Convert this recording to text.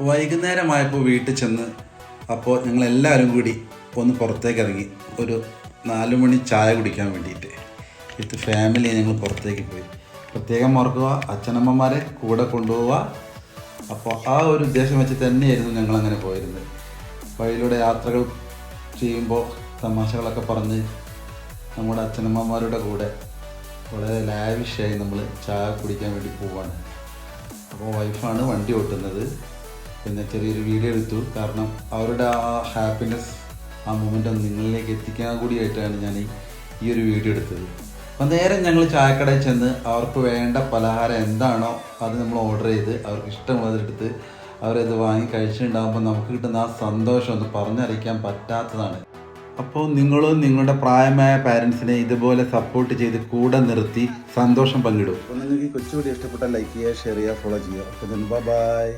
വൈകുന്നേരമായപ്പോൾ വീട്ടിൽ ചെന്ന് അപ്പോൾ ഞങ്ങളെല്ലാവരും കൂടി ഒന്ന് പുറത്തേക്ക് ഇറങ്ങി ഒരു നാല് മണി ചായ കുടിക്കാൻ വേണ്ടിയിട്ട്. വിത്ത് ഫാമിലി ഞങ്ങൾ പുറത്തേക്ക് പോയി. പ്രത്യേകം ഓർക്കുക അച്ഛനമ്മമാരെ കൂടെ കൊണ്ടുപോവുക. അപ്പോൾ ആ ഒരു ഉദ്ദേശം വെച്ച് തന്നെയായിരുന്നു ഞങ്ങൾ അങ്ങനെ പോയിരുന്നത്. വഴിയിലൂടെ യാത്രകൾ ചെയ്യുമ്പോൾ തമാശകളൊക്കെ പറഞ്ഞ് നമ്മുടെ അച്ഛനമ്മമാരുടെ കൂടെ വളരെ ലാവിഷായി നമ്മൾ ചായ കുടിക്കാൻ വേണ്ടി പോവാണ്. അപ്പോൾ വൈഫാണ് വണ്ടി ഓട്ടുന്നത്. പിന്നെ ചെറിയൊരു വീഡിയോ എടുത്തു. കാരണം അവരുടെ ആ ഹാപ്പിനെസ് ആ മൊമെന്റ് നിങ്ങളിലേക്ക് എത്തിക്കാൻ കൂടിയായിട്ടാണ് ഞാൻ ഈ ഒരു വീഡിയോ എടുത്തത്. അപ്പം നേരെ ഞങ്ങൾ ചായക്കടയിൽ ചെന്ന് അവർക്ക് വേണ്ട പലഹാരം എന്താണോ അത് നമ്മൾ ഓർഡർ ചെയ്ത് അവർക്ക് ഇഷ്ടമുള്ളതെടുത്ത് അവരത് വാങ്ങി കഴിച്ചിട്ടുണ്ടാകുമ്പോൾ നമുക്ക് കിട്ടുന്ന ആ സന്തോഷം ഒന്ന് പറഞ്ഞറിയിക്കാൻ പറ്റാത്തതാണ്. അപ്പോൾ നിങ്ങളും നിങ്ങളുടെ പ്രായമായ പാരൻസിനെ ഇതുപോലെ സപ്പോർട്ട് ചെയ്ത് കൂടെ നിർത്തി സന്തോഷം പങ്കിടും. അപ്പോൾ നിങ്ങൾക്ക് ഈ കൊച്ചു ഇഷ്ടപ്പെട്ടാൽ ലൈക്ക് ചെയ്യുക ഷെയർ ചെയ്യുക ഫോളോ ചെയ്യുക. അപ്പോൾ ബൈ